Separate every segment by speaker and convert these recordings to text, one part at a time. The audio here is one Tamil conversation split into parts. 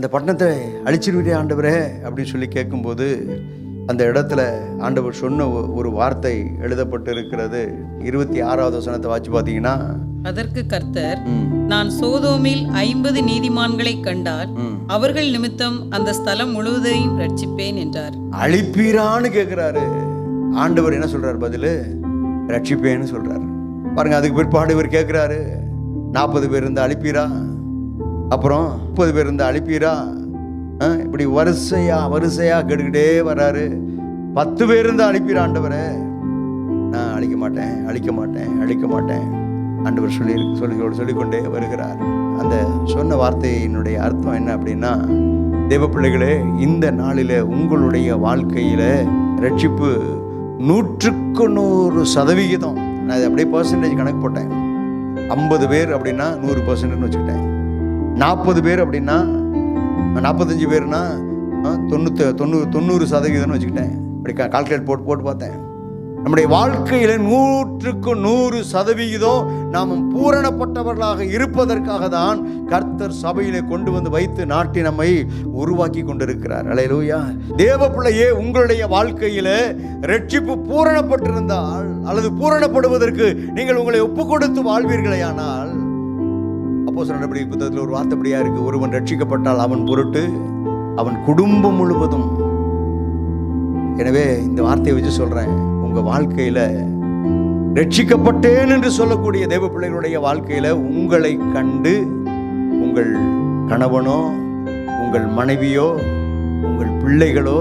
Speaker 1: இந்த பட்டணத்தை அழிச்சிருவிட்டே ஆண்டவரே அப்படின்னு சொல்லி கேட்கும்போது அந்த இடத்துல ஆண்டவர் சொன்ன ஒரு வார்த்தை எழுதப்பட்டு இருக்கிறது இருபத்தி ஆறாவது வசனத்தை வாச்சு பார்த்தீங்கன்னா
Speaker 2: அதற்கு கர்த்தர் நான் சோதோமில் ஐம்பது நீதிமான்களை கண்டால். அவர்கள் நிமித்தம் அந்த ஸ்தலம் முழுவதையும் ரட்சிப்பேன் என்றார்.
Speaker 1: அழிப்பீரான்னு கேட்குறாரு. ஆண்டவர் என்ன சொல்றாரு பதில்? ரட்சிப்பேன்னு சொல்றாரு. பாருங்க அதுக்கு பிற்பாடு இவர் கேட்குறாரு. நாற்பது பேர் இருந்தால் அழிப்பீரா? அப்புறம் முப்பது பேர் இருந்தால் அழிப்பீரா ஆ, இப்படி வரிசையா வரிசையா கெடுக்கிட்டே வராரு. பத்து பேர் இருந்தால் அழிப்பீரா ஆண்டவரை. நான் அழிக்க மாட்டேன் அழிக்க மாட்டேன் அழிக்க மாட்டேன். ஆண்டவர் சொல்லி சொல்லி சொல்லிக்கொண்டே வருகிறார். அந்த சொன்ன வார்த்தையினுடைய அர்த்தம் என்ன அப்படின்னா தேவ பிள்ளைகளே இந்த நாளில் உங்களுடைய வாழ்க்கையில் ரட்சிப்பு நூற்றுக்கு நூறு சதவிகிதம். நான் அப்படியே பர்சன்டேஜ் கணக்கு போட்டேன். ஐம்பது பேர் அப்படின்னா நூறு பர்சன்ட்னு வச்சுக்கிட்டேன். நாற்பது பேர் அப்படின்னா நாற்பத்தஞ்சு பேர்னா தொண்ணூற்றி தொண்ணூறு தொண்ணூறு சதவீதம்னு வச்சுக்கிட்டேன். அப்படி கால்குலேட் போட்டு போட்டு பார்த்தேன். நம்முடைய வாழ்க்கையில் நூற்றுக்கு நூறு சதவிகிதம் நாம் பூரணப்பட்டவர்களாக இருப்பதற்காக தான் கர்த்தர் சபையிலே கொண்டு வந்து வைத்து நாட்டி நம்மை உருவாக்கி கொண்டிருக்கிறார். அலையலூயா தேவ பிள்ளையே உங்களுடைய வாழ்க்கையில் ரட்சிப்பு பூரணப்பட்டிருந்தால் அல்லது பூரணப்படுவதற்கு நீங்கள் உங்களை ஒப்பு கொடுத்து வாழ்வீர்களேயானால் அப்போ நடபடி புத்தகத்தில் ஒரு வார்த்தைப்படியாக இருக்கு. ஒருவன் ரட்சிக்கப்பட்டால் அவன் பொருட்டு அவன் குடும்பம் முழுவதும். எனவே இந்த வார்த்தையை வச்சு சொல்றேன். உங்கள் வாழ்க்கையில ரட்சிக்கப்பட்டேன் என்று சொல்லக்கூடிய தெய்வ பிள்ளைகளுடைய வாழ்க்கையில் உங்களை கண்டு உங்கள் கணவனோ உங்கள் மனைவியோ உங்கள் பிள்ளைகளோ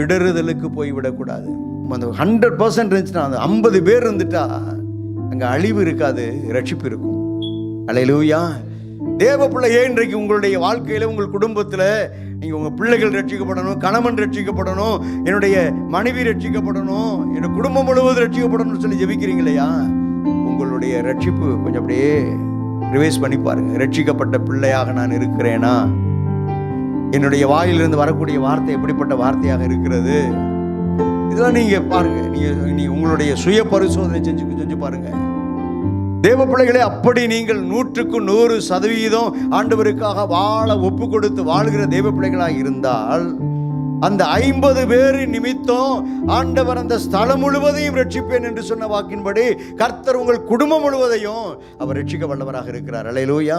Speaker 1: இடறுதலுக்கு போய்விடக்கூடாது அந்த ஹண்ட்ரட் பர்சன்ட் இருந்துச்சுன்னா அந்த ஐம்பது பேர் இருந்துட்டா அங்கே அழிவு இருக்காது ரட்சிப்பு இருக்கும். அலையிலூயா. தேவ பிள்ளையே இன்றைக்கு உங்களுடைய வாழ்க்கையில் உங்கள் குடும்பத்தில் நீங்கள் உங்கள் பிள்ளைகள் ரட்சிக்கப்படணும் கணவன் ரட்சிக்கப்படணும் என்னுடைய மனைவி ரட்சிக்கப்படணும் என்னோட குடும்பம் முழுவதும் ரட்சிக்கப்படணும்னு சொல்லி ஜெபிக்கிறீங்க இல்லையா உங்களுடைய ரட்சிப்பு கொஞ்சம் அப்படியே ரிவைஸ் பண்ணி பாருங்க. ரட்சிக்கப்பட்ட பிள்ளையாக நான் இருக்கிறேனா? என்னுடைய வாயிலிருந்து வரக்கூடிய வார்த்தை எப்படிப்பட்ட வார்த்தையாக இருக்கிறது? இதெல்லாம் நீங்கள் பாருங்க. நீங்கள் நீ உங்களுடைய சுய பரிசோதனை செஞ்சு செஞ்சு பாருங்கள் தேவ பிள்ளைகளே அப்படி நீங்கள் நூற்றுக்கு நூறு சதவீதம் ஆண்டவருக்காக வாழ ஒப்பு கொடுத்து வாழ்கிற தேவ பிள்ளைகளாக இருந்தால் அந்த ஐம்பது பேர் நிமித்தம் ஆண்டவர் அந்த ஸ்தலம் முழுவதையும் ரட்சிப்பேன் என்று சொன்ன வாக்கின்படி கர்த்தர் உங்கள் குடும்பம் முழுவதையும் அவர் ரட்சிக்க வல்லவராக இருக்கிறார். அலையிலூயா